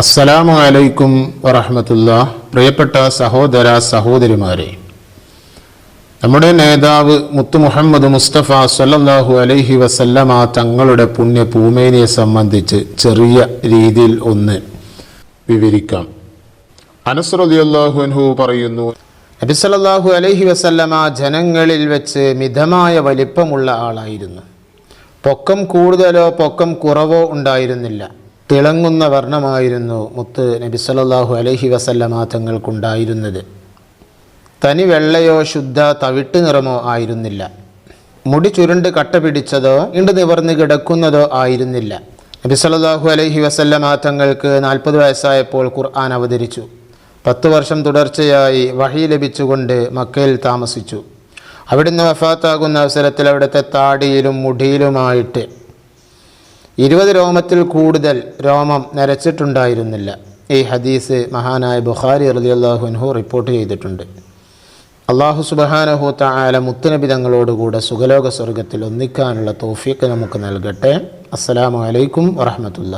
അസ്സലാമു അലൈക്കും വറഹമത്തുള്ള. പ്രിയപ്പെട്ട സഹോദര സഹോദരിമാരെ നമ്മുടെ നേതാവ് മുത്തു മുഹമ്മദ് മുസ്തഫ സല്ലല്ലാഹു അലൈഹി വസല്ലമ തങ്ങളുടെ പുണ്യ പൂമേനിയെ സംബന്ധിച്ച് ചെറിയ രീതിയിൽ ഒന്ന് വിവരിക്കാം. അനസ് അൻഹു പറയുന്നു നബി സല്ലല്ലാഹു അലൈഹി വസല്ലമ ജനങ്ങളിൽ വെച്ച് മിതമായ വലിപ്പമുള്ള ആളായിരുന്നു. പൊക്കം കൂടുതലോ പൊക്കം കുറവോ ഉണ്ടായിരുന്നില്ല. തിളങ്ങുന്ന വർണമായിരുന്നു മുത്ത് നബി സല്ലല്ലാഹു അലഹി വസല്ലമ തങ്ങൾക്കുണ്ടായിരുന്നത്. തനി വെള്ളയോ ശുദ്ധ തവിട്ട് നിറമോ ആയിരുന്നില്ല. മുടി ചുരുണ്ട് കട്ട പിടിച്ചതോ ഇണ്ട് നിവർന്ന് കിടക്കുന്നതോ ആയിരുന്നില്ല. നബി സല്ലല്ലാഹു അലഹി വസല്ലമ തങ്ങൾക്ക് നാൽപ്പത് വയസ്സായപ്പോൾ ഖുർആൻ അവതരിച്ചു. പത്ത് വർഷം തുടർച്ചയായി വഴി ലഭിച്ചുകൊണ്ട് മക്കയിൽ താമസിച്ചു. അവിടുന്ന് വഫാത്താകുന്ന അവസരത്തിൽ അവിടുത്തെ താടിയിലും മുടിയിലുമായിട്ട് ഇരുപത് രോമത്തിൽ കൂടുതൽ രോമം നരച്ചിട്ടുണ്ടായിരുന്നില്ല. ഈ ഹദീസ് മഹാനായ ബുഖാരി റലിയല്ലാഹുൻഹു റിപ്പോർട്ട് ചെയ്തിട്ടുണ്ട്. അള്ളാഹു സുബഹാനഹു തആല മുത്തനബിതങ്ങളോടുകൂടെ സുഖലോക സ്വർഗത്തിൽ ഒന്നിക്കാനുള്ള തോഫീക്ക് നമുക്ക് നൽകട്ടെ. അസ്സലാമു അലൈക്കും വറഹമത്തുള്ള